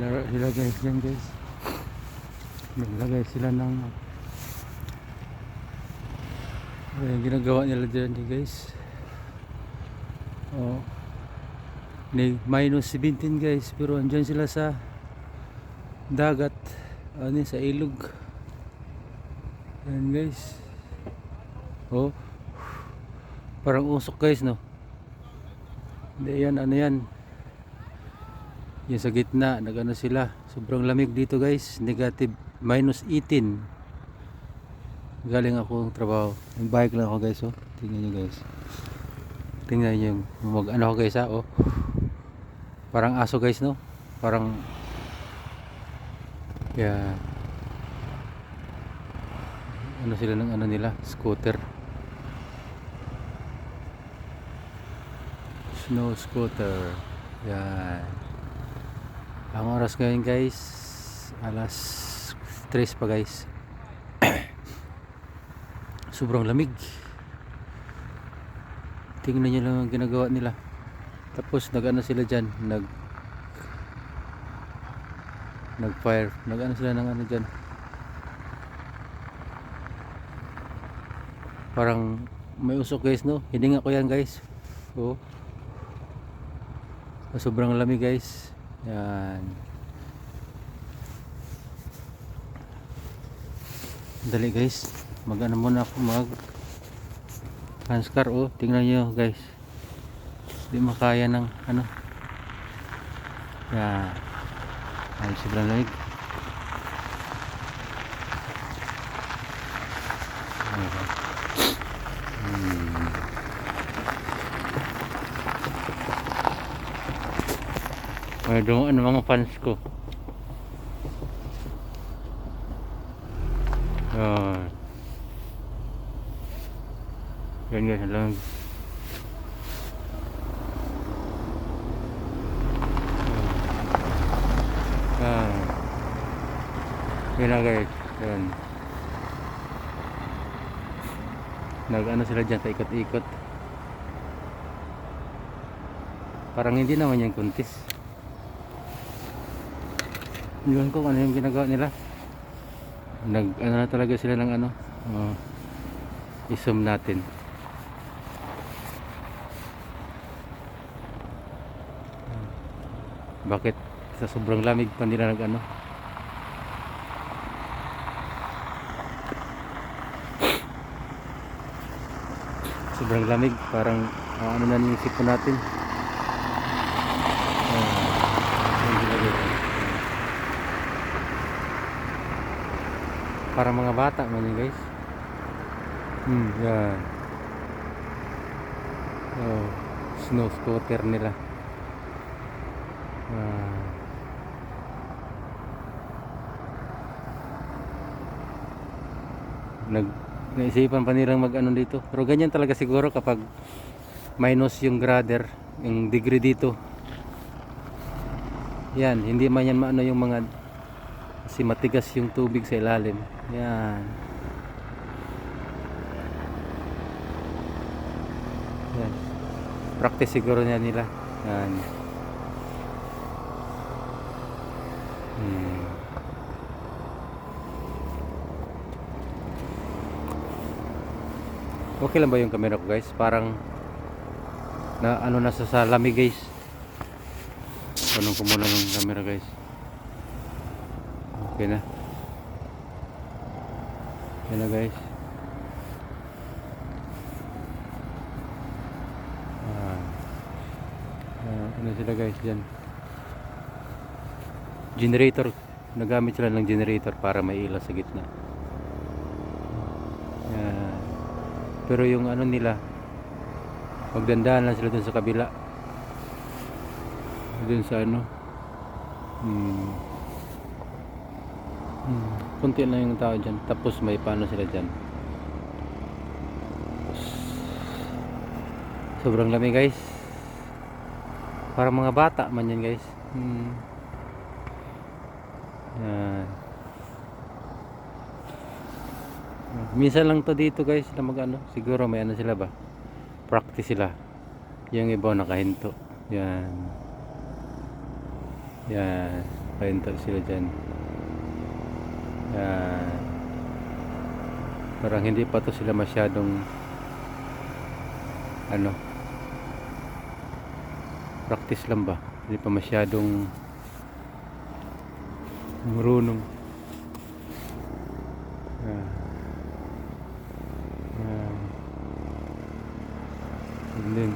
Naglalaro sila guys. Naglagay sila ng Ayan, ginagawa nila dyan guys. Oh. Minus 17 guys, pero andyan sila sa dagat. Ano sa ilog. Ayan guys. Oh. Parang usok guys, no? Hindi yan, ano yan. Yung sa gitna, nagano sila. Sobrang lamig dito guys. Negative minus 18. Galing ako ng trabaho. Yung bike lang ako guys, oh. Tingnan nyo guys. Tingnan nyo mag ano ako guys, ha, oh. Parang aso guys, no? Parang yeah. Ano sila ng ano nila? Scooter. Snow scooter. Yan. Ang oras ngayon guys, alas 3 pa guys. Sobrang lamig. Tingnan nyo lang ang ginagawa nila. Tapos nag-ano sila dyan, nag nag fire, nag-ano sila ng ano dyan. Parang may usok guys no, hininga ko yan guys. Oh. Sobrang lamig guys. Yan. Dali guys. Mag ano muna ako mag Hanskar oh. Tingnan nyo guys. Hindi makaya ng ano. Yan. Ay, sobrang lamig. Ayan. Ay, doon ano mga fans ko. Yan. Yan guys, lang. Yan. Yan na guys. Yan. Nag-ano sila dyan, paikot-ikot. Parang hindi naman yan kuntis. Yun ko ano yung ginagawa nila. Nag ano na talaga sila ng ano. Uh, i-zoom natin. Bakit sa sobrang lamig pa nila nag ano? Sobrang lamig, parang ah, ano na yung sipon natin. Ah, yung ginagawa. Para mga bata man yun guys. Hmm, yan. Oh, snow scooter nila. Ah. Nag naisipan pa nilang mag ano dito. Pero ganyan talaga siguro kapag minus yung grader, yung degree dito. Yan, hindi man yan maano yung mga kasi matigas yung tubig sa ilalim. Yan. Yan. Practice siguro niya nila. Yan. Hmm. Okay lang ba yung camera ko guys? Parang na ano na sa, sa lamig guys. Tanong ko muna ng camera guys. Okay na. Okay na guys. Ah. Ah, ano sila guys dyan. Generator. Nagamit sila ng generator para may ilaw sa gitna. Yan. Pero yung ano nila, magdandahan lang sila dun sa kabila. Dun sa ano. Hmm. Hmm. Kunti lang yung tao dyan. Tapos may paano sila dyan. Sobrang lamig guys. Para mga bata man yan guys. Hmm. Yan. Minsan lang to dito guys na mag ano. Siguro may ano sila ba? Practice sila. Yung iba nakahinto. Yan. Yan. nakahinto sila dyan yan parang hindi pa to sila masyadong ano practice lang ba? Hindi pa masyadong marunong. Yan yan yun din.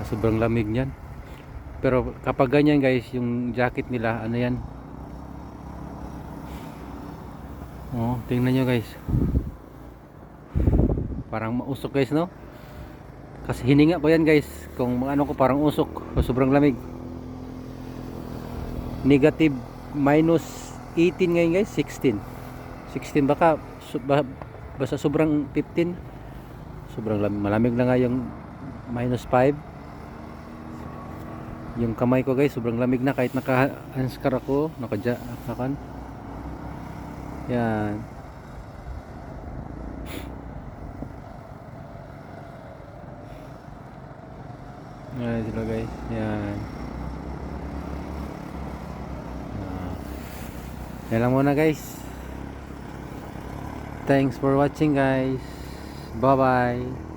Ah, sobrang lamig niyan pero kapag ganyan guys yung jacket nila ano yan? Oh tingnan nyo guys. Parang mausok guys no? Kasi hininga ko yan guys. Kung ano ko parang usok. Sobrang lamig. Negative minus 18 ngayon guys. 16 16 baka basta sobrang 15 sobrang lamig malamig na nga yung minus 5 yung kamay ko guys sobrang lamig na. Kahit naka handskar ako naka nakakan yan. Yan sila guys. Yan. Ah. yan lang muna guys. Thanks for watching guys. Bye bye